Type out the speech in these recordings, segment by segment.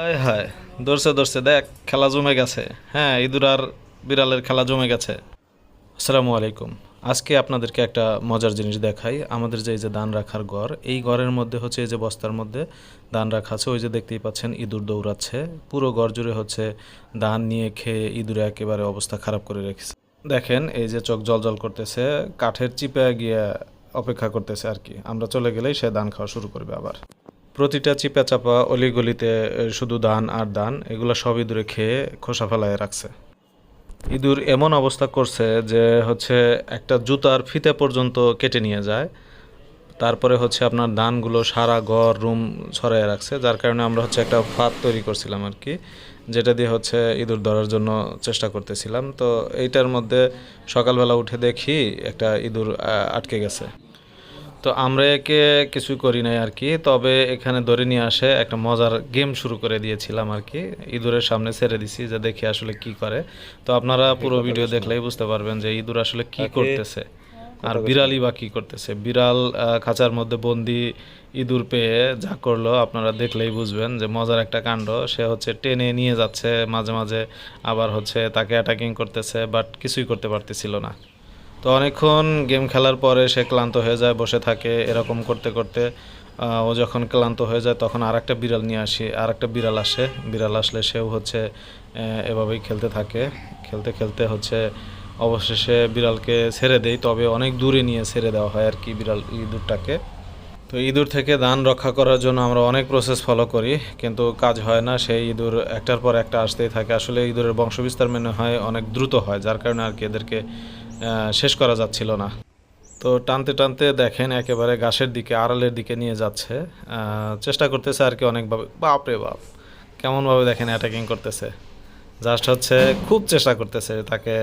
আয় হায়, দৌড়ছে দৌড়ছে, দেখ, খেলা জমে গেছে। হ্যাঁ ইঁদুর আর বিড়ালের খেলা জমে গেছে। আসসালামু আলাইকুম। আজকে আপনাদেরকে একটা মজার জিনিস দেখাই। আমাদের যে এই যে ধান রাখার ঘর, এই ঘরের মধ্যে হচ্ছে এই যে বস্তার মধ্যে ধান রাখা আছে। ওই যে দেখতেই পাচ্ছেন, ইঁদুর দৌড়াচ্ছে। পুরো ঘর জুড়ে হচ্ছে দান নিয়ে খেয়ে ইঁদুরে একেবারে অবস্থা খারাপ করে রেখেছে। দেখেন, এই যে চোখ জল জল করতেছে, কাঠের চিপে গিয়ে অপেক্ষা করতেছে আর কি। আমরা চলে গেলেই সে দান খাওয়া শুরু করবে আবার। প্রতিটা চিপা চাপা অলিগলিতে শুধু ধান আর দান, এগুলো সব ইঁদুরে খেয়ে খোসা ফেলায় রাখছে। ইঁদুর এমন অবস্থা করছে যে হচ্ছে একটা জুতার ফিতে পর্যন্ত কেটে নিয়ে যায়। তারপরে হচ্ছে আপনার ধানগুলো সারা ঘর, রুম ছড়াইয়ে রাখছে। যার কারণে আমরা হচ্ছে একটা ফাঁদ তৈরি করছিলাম আর কি, যেটা দিয়ে হচ্ছে ইঁদুর ধরার জন্য চেষ্টা করতেছিলাম। তো এইটার মধ্যে সকালবেলা উঠে দেখি একটা ইঁদুর আটকে গেছে। তো আমরা একে কিছুই করি নাই আর কি। তবে এখানে ধরে নিয়ে আসে একটা মজার গেম শুরু করে দিয়েছিলাম আর কি। ইঁদুরের সামনে ছেড়ে দিছি যে দেখি আসলে কি করে। তো আপনারা পুরো ভিডিও দেখলেই বুঝতে পারবেন যে ইঁদুর আসলে কি করতেছে। আর বিড়ালই বা কি করতেছে। বিড়াল আহ, খাঁচার মধ্যে বন্দি ইঁদুর পেয়ে যা করল আপনারা দেখলেই বুঝবেন যে মজার একটা কাণ্ড। সে হচ্ছে টেনে নিয়ে যাচ্ছে মাঝে মাঝে আবার হচ্ছে তাকে অ্যাটাকিং করতেছে বাট কিছুই করতে পারতেছিল না। তো অনেকক্ষণ গেম খেলার পরে সে ক্লান্ত হয়ে যায়, বসে থাকে এরকম করতে করতে। ও যখন ক্লান্ত হয়ে যায় তখন আর একটা বিড়াল নিয়ে আসি আর একটা বিড়াল আসে। বিড়াল আসলে সেও হচ্ছে এভাবেই খেলতে থাকে। খেলতে খেলতে হচ্ছে অবশেষে বিড়ালকে ছেড়ে দেই, তবে অনেক দূরে নিয়ে ছেড়ে দেওয়া হয় আর কি বিড়াল ইঁদুরটাকে। তো ইঁদুর থেকে ধান রক্ষা করার জন্য আমরা অনেক প্রসেস ফলো করি, কিন্তু কাজ হয় না, সেই ইঁদুর একটার পর একটা আসতেই থাকে। আসলে ইঁদুরের বংশবিস্তার মনে হয় অনেক দ্রুত হয়, যার কারণে আর কি এদেরকে শেষ করা যাচ্ছিল না। তো টানতে টানতে দেখেন একেবারে গাছের দিকে, আড়ালের দিকে নিয়ে যাচ্ছে। চেষ্টা করতেছে আর কি অনেকভাবে। বাপ রে বাপ, কেমনভাবে দেখেন অ্যাটাকিং করতেছে। জাস্ট হচ্ছে খুব চেষ্টা করতেছে তাকে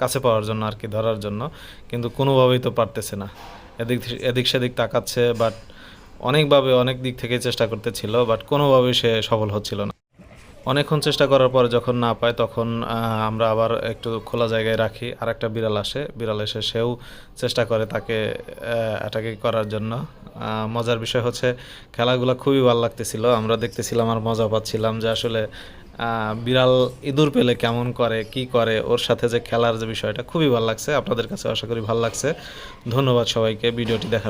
কাছে পাওয়ার জন্য আর কি, ধরার জন্য। কিন্তু কোনোভাবেই তো পারতেছে না। এদিক এদিক সেদিক তাকাচ্ছে বাট অনেকভাবে অনেক দিক থেকে চেষ্টা করতেছিল বাট কোনোভাবেই সে সফল হচ্ছিল না। অনেকক্ষণ চেষ্টা করার পরে যখন না পায়, তখন আমরা আবার একটু খোলা জায়গায় রাখি। আর একটা বিড়াল আসে। বিড়াল এসে সেও চেষ্টা করে তাকে অ্যাটাকে করার জন্য। মজার বিষয় হচ্ছে খেলাগুলো খুবই ভালো লাগতেছিল। আমরা দেখতেছিলাম আর মজা পাচ্ছিলাম যে আসলে বিড়াল ইঁদুর পেলে কেমন করে, কি করে, ওর সাথে যে খেলার যে বিষয়টা খুবই ভালো লাগছে। আপনাদের কাছে আশা করি ভালো লাগছে। ধন্যবাদ সবাইকে। ভিডিওটি দেখার